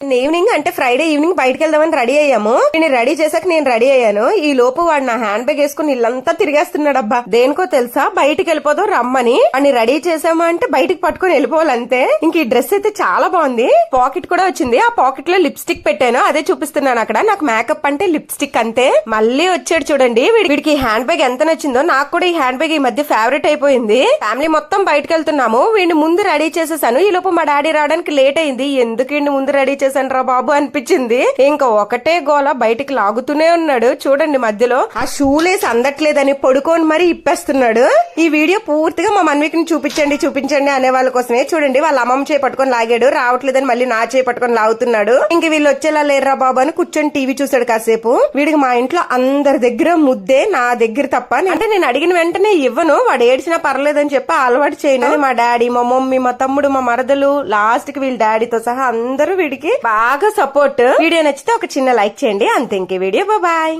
Evening అంటే Friday evening బయటకు వెళ్దామని రెడీ అయ్యాము. నేను రెడీ చేసాక నేను రెడీ అయ్యాను. ఈ లోపు వాడు నా హ్యాండ్ బ్యాగ్ వేసుకుని ఇల్లంతా తిరిగేస్తున్నాడు అబ్బా దేనికో తెలుసా? బయటకు వెళ్ళిపోదాం రమ్మని. అని రెడీ చేసామా అంటే బయటకు పట్టుకొని వెళ్ళిపోవాలంతే. ఇంక ఈ డ్రెస్ అయితే చాలా బాగుంది. పాకెట్ కూడా వచ్చింది. ఆ పాకెట్లో లిప్స్టిక్ పెట్టాను. అదే చూపిస్తున్నాను అక్కడ. నాకు మేకప్ అంటే లిప్స్టిక్ అంతే. మళ్ళీ వచ్చాడు చూడండి. వీడికి హ్యాండ్ బ్యాగ్ ఎంత నచ్చిందో నాకు కూడా ఈ హ్యాండ్ బ్యాగ్ ఈ మధ్య ఫేవరెట్ అయిపోయింది. ఫ్యామిలీ మొత్తం బయటకు వెళ్తున్నాము వీడిని ముందు రెడీ చేసేసాను. ఈ లోపు మా డాడీ రావడానికి లేట్ అయింది. ఎందుకు ముందు రెడీ చేశాను రా బాబు అనిపించింది. ఇంకా ఒకటే గోల బయటికి లాగుతూనే ఉన్నాడు. చూడండి మధ్యలో. ఆ షూలేసి అందట్లేదని పడుకొని మరి ఇప్పేస్తున్నాడు. ఈ వీడియో పూర్తిగా మా మన్వికిని చూపించండి చూపించండి అనే వాళ్ళ కోసమే. చూడండి వాళ్ళ అమ్మమ్మ చేయి పట్టుకొని లాగాడు. రావట్లేదని మళ్ళీ నా చేయి పట్టుకొని లాగుతున్నాడు. ఇంక వీళ్ళు వచ్చేలా లేరురా బాబు అని కూర్చొని టీవీ చూసాడు కాసేపు. వీడికి మా ఇంట్లో అందరి దగ్గర ముద్దే నా దగ్గర తప్ప అంటే నేను అడిగిన వెంటనే ఇవ్వను. వాడు ఏడ్చినా పర్లేదని చెప్పి అలవాటు చేయను. మా డాడీ మా మమ్మీ మా తమ్ముడు మా మరదలు లాస్ట్కి వీళ్ళ డాడీతో సహా అందరూ వీడికి బాగా సపోర్ట్ వీడియో నచ్చితే ఒక చిన్న లైక్ చేయండి. అంతే ఇంకే వీడియో. బాయ్